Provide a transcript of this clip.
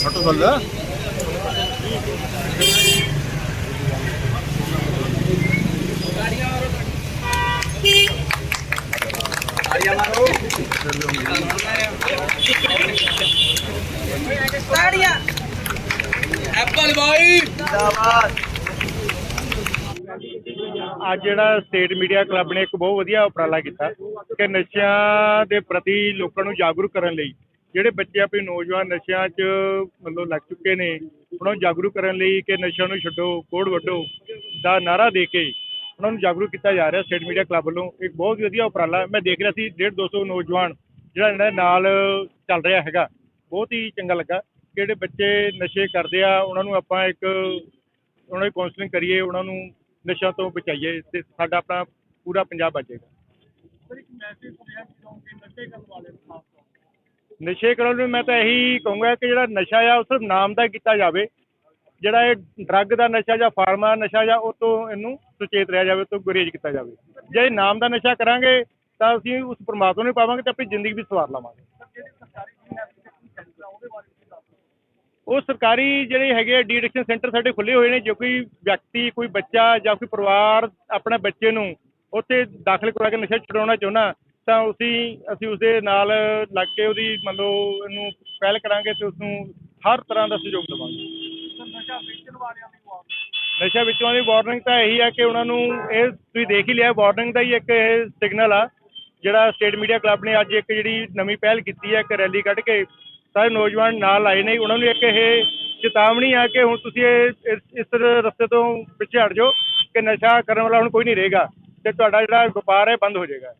ছোট বলল ভাই ਅੱਜ ਜਿਹੜਾ ਸਟੇਟ ਮੀਡੀਆ ਕਲੱਬ ਨੇ ਇੱਕ ਬਹੁਤ ਵਧੀਆ ਉਪਰਾਲਾ ਕੀਤਾ ਕਿ ਨਸ਼ਿਆਂ ਦੇ ਪ੍ਰਤੀ ਲੋਕਾਂ ਨੂੰ ਜਾਗਰੂਕ ਕਰਨ ਲਈ, ਜਿਹੜੇ ਬੱਚੇ ਆਪਣੇ ਨੌਜਵਾਨ ਨਸ਼ਿਆਂ 'ਚ ਮਤਲਬ ਲੱਗ ਚੁੱਕੇ ਨੇ, ਉਹਨਾਂ ਨੂੰ ਜਾਗਰੂਕ ਕਰਨ ਲਈ ਕਿ ਨਸ਼ਿਆਂ ਨੂੰ ਛੱਡੋ, ਕੋੜ ਵੱਢੋ ਦਾ ਨਾਰਾ ਦੇ ਕੇ ਉਹਨਾਂ ਨੂੰ ਜਾਗਰੂਕ ਕੀਤਾ ਜਾ ਰਿਹਾ ਸਟੇਟ ਮੀਡੀਆ ਕਲੱਬ ਵੱਲੋਂ, ਇੱਕ ਬਹੁਤ ਵਧੀਆ ਉਪਰਾਲਾ ਮੈਂ ਦੇਖ ਰਿਹਾ ਸੀ 150 200 ਨੌਜਵਾਨ ਜਿਹੜਾ ਇਹਨਾਂ ਨਾਲ ਚੱਲ ਰਿਹਾ ਹੈਗਾ, ਬਹੁਤ ਹੀ ਚੰਗਾ ਲੱਗਾ ਕਿ ਜਿਹੜੇ ਬੱਚੇ ਨਸ਼ੇ ਕਰਦੇ ਆ, ਉਹਨਾਂ ਨੂੰ ਆਪਾਂ ਇੱਕ, ਉਹਨਾਂ ਦੀ ਕਾਉਂਸਲਿੰਗ ਕਰੀਏ, ਉਹਨਾਂ ਨੂੰ ਨਸ਼ਿਆਂ ਤੋਂ ਬਚਾਈਏ ਤੇ ਸਾਡਾ ਆਪਣਾ ਪੂਰਾ ਪੰਜਾਬ ਬਚੇਗਾ। ਨਸ਼ੇ ਕਰਨ ਨੂੰ ਮੈਂ ਤਾਂ ਇਹੀ ਕਹੂੰਗਾ ਕਿ ਜਿਹੜਾ ਨਸ਼ਾ ਆ ਉਹ ਸਿਰਫ ਨਾਮ ਦਾ ਕੀਤਾ ਜਾਵੇ। ਜਿਹੜਾ ਇਹ ਡਰੱਗ ਦਾ ਨਸ਼ਾ ਜਾਂ ਫਾਰਮਾ ਨਸ਼ਾ ਜਾਂ ਉਹ ਤੋਂ ਇਹਨੂੰ ਸੁਚੇਤ ਰਿਹਾ ਜਾਵੇ ਤੋਂ ਗੁਰੇਜ਼ ਕੀਤਾ ਜਾਵੇ। ਜੇ ਨਾਮ ਦਾ ਨਸ਼ਾ ਕਰਾਂਗੇ ਤਾਂ ਅਸੀਂ ਉਸ ਪਰਮਾਤਮਾ ਨੂੰ ਪਾਵਾਂਗੇ ਤੇ ਆਪਣੀ ਜ਼ਿੰਦਗੀ ਵੀ ਸਵਾਰ ਲਵਾਂਗੇ। ਉਹ ਸਰਕਾਰੀ ਜਿਹੜੇ ਹੈਗੇ ਡੀ ਐਡਿਕਸ਼ਨ ਸੈਂਟਰ ਸਾਡੇ ਖੁੱਲੇ ਹੋਏ ਨੇ ਜੇ ਕੋਈ ਵਿਅਕਤੀ ਕੋਈ ਬੱਚਾ ਜਾਂ ਕੋਈ ਪਰਿਵਾਰ ਆਪਣੇ ਬੱਚੇ ਨੂੰ ਉੱਥੇ ਦਾਖਲ ਕਰਾ ਕੇ ਨਸ਼ਾ ਛੁਡਾਉਣਾ ਚਾਹੁੰਦਾ ਤਾਂ ਅਸੀਂ ਅਸੀਂ ਉਸਦੇ ਨਾਲ ਲੱਗ ਕੇ ਉਹਦੀ ਮੰਨ ਲਓ ਇਹਨੂੰ ਪਹਿਲ ਕਰਾਂਗੇ ਤੇ ਉਸ ਨੂੰ ਹਰ ਤਰ੍ਹਾਂ ਦਾ ਸਹਿਯੋਗ ਦੇਵਾਂਗੇ। ਨਸ਼ਾ ਵੇਚਣ ਦੀ ਵਾਰਨਿੰਗ ਤਾਂ ਇਹੀ ਹੈ ਕਿ ਉਹਨਾਂ ਨੂੰ ਇਹ ਤੁਸੀਂ ਦੇਖ ਹੀ ਲਿਆ ਵਾਰਨਿੰਗ ਦਾ ਹੀ ਇੱਕ ਇਹ ਸਿਗਨਲ ਆ ਜਿਹੜਾ ਸਟੇਟ ਮੀਡੀਆ ਕਲੱਬ ਨੇ ਅੱਜ ਇੱਕ ਜਿਹੜੀ ਨਵੀਂ ਪਹਿਲ ਕੀਤੀ ਹੈ ਇੱਕ ਰੈਲੀ ਕੱਢ ਕੇ ਸਾਰੇ ਨੌਜਵਾਨ ਨਾਲ ਆਏ ਨੇ, ਉਹਨਾਂ ਨੂੰ ਇੱਕ ਇਹ ਚੇਤਾਵਨੀ ਆ ਕਿ ਹੁਣ ਤੁਸੀਂ ਇਹ, ਇਸ- ਇਸ ਰਸਤੇ ਤੋਂ ਪਿੱਛੇ ਹਟ ਜਾਓ ਕਿ ਨਸ਼ਾ ਕਰਨ ਵਾਲਾ ਹੁਣ ਕੋਈ ਨਹੀਂ ਰਹੇਗਾ ਤੇ ਤੁਹਾਡਾ ਜਿਹੜਾ ਵਪਾਰ ਹੈ ਬੰਦ ਹੋ ਜਾਏਗਾ।